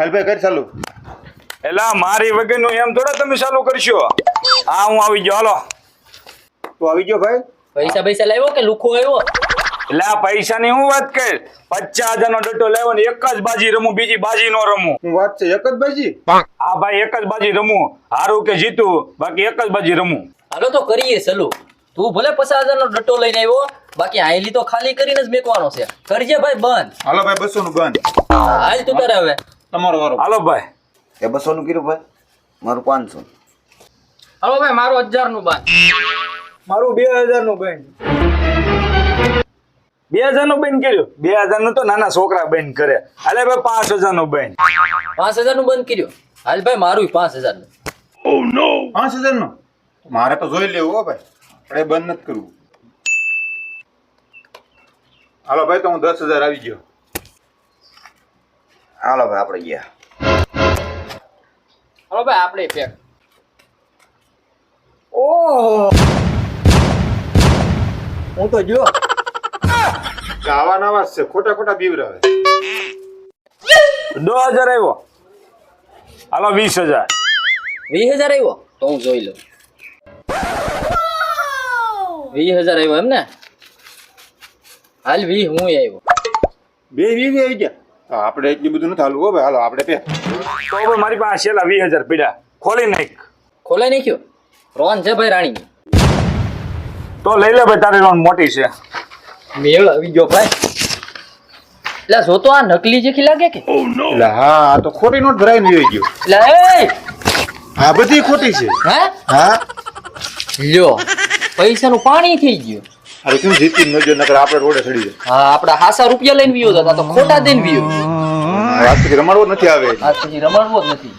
હાલ ભાઈ કરી ચાલુ. એલા મારી વગરનું એમ થોડા તમે ચાલુ કરશો? હા હું આવી ગયો હાલો. તું આવી ગયો ભાઈ? પૈસા પૈસા લાવ્યો કે લુખો આવ્યો? એટલે આ પૈસાની હું વાત કર? પચાસ હજાર નો ડટો લેવો ને એક જ બાજી રમું બીજી બાજી નો રમું. હું વાત છે એક જ બાજી? હા ભાઈ એક જ બાજી રમું. હારું કે જીતું બાકી એક જ બાજી રમું. હાલો તો કરીએ સલુ તું ભલે પચાસ હજાર નો ડટ્ટો લઈને આવ્યો બાકી આયલી તો ખાલી કરીને જ મેકવાનો છે. કરજે ભાઈ બંધ. હાલો ભાઈ બસો નું બંધ. હાલ તું તારે હવે. તમારો વારો. હાલો ભાઈ. એ બસો નું કીધું ભાઈ? મારું પાંચસો. હાલો ભાઈ મારું હજારનું બંધ મારું બે હજારનું બેન. બે હજારનું બેન કર્યું? બે હજારનું તો નાના છોકરા બેન કરે. અલે ભાઈ પાંચ હજારનું બેન. પાંચ હજારનું બંધ કર્યો. હાલ ભાઈ મારું પાંચ હજારનું પાંચ હજારનું મારે તો જોઈ લેવું હો ભાઈ. આપણે બંધ નથી કરવું. હાલો ભાઈ તો હું દસ હજાર આવી ગયો. હાલો ભાઈ આપણે ગયા. હાલો ભાઈ આપણે પેક ઓહો. હું તો જો આવા નવા છે ખોટા ખોટા બીવરાવે દો હજાર આવ્યો હાલો વીસ હજાર. વીસ હજાર આવ્યો તો હું જોઈ લઉં. વીસ હજાર આવ્યો એમ ને? હાલ વીસ હું આવ્યો બે વી આવી ગયા. આપણે એટલું બધું નથી હાલવું હો ભાઈ. હાલો આપણે પે તો મારી પાસે છેલ્લા વીસ હજાર પીડા. ખોલી નાખ. ખોલાઈ નાખ્યો? રોન છે ભાઈ રાણી તો લઈ લે ભાઈ તારી લોન મોટી છે. મેળ આવી ગયો ભાઈ. એટલે જો તો આ નકલી જેખી લાગે કે? એટલે હા આ તો ખોટી નોટ ભરાઈને આવી ગયો. એટલે એ! આ બધી ખોટી છે. હા? હા? લ્યો પૈસાનું પાણી થઈ ગયું. અરે કેમ જીતી ન જો નકર આપણે રોડે ચડી જાય. હા આપડા હાસા રૂપિયા લઈને વિયો હતા તો ખોટા દઈને વિયો. આજ પછી રમાડવો જ નથી આવે. પછી રમાડવો જ નથી.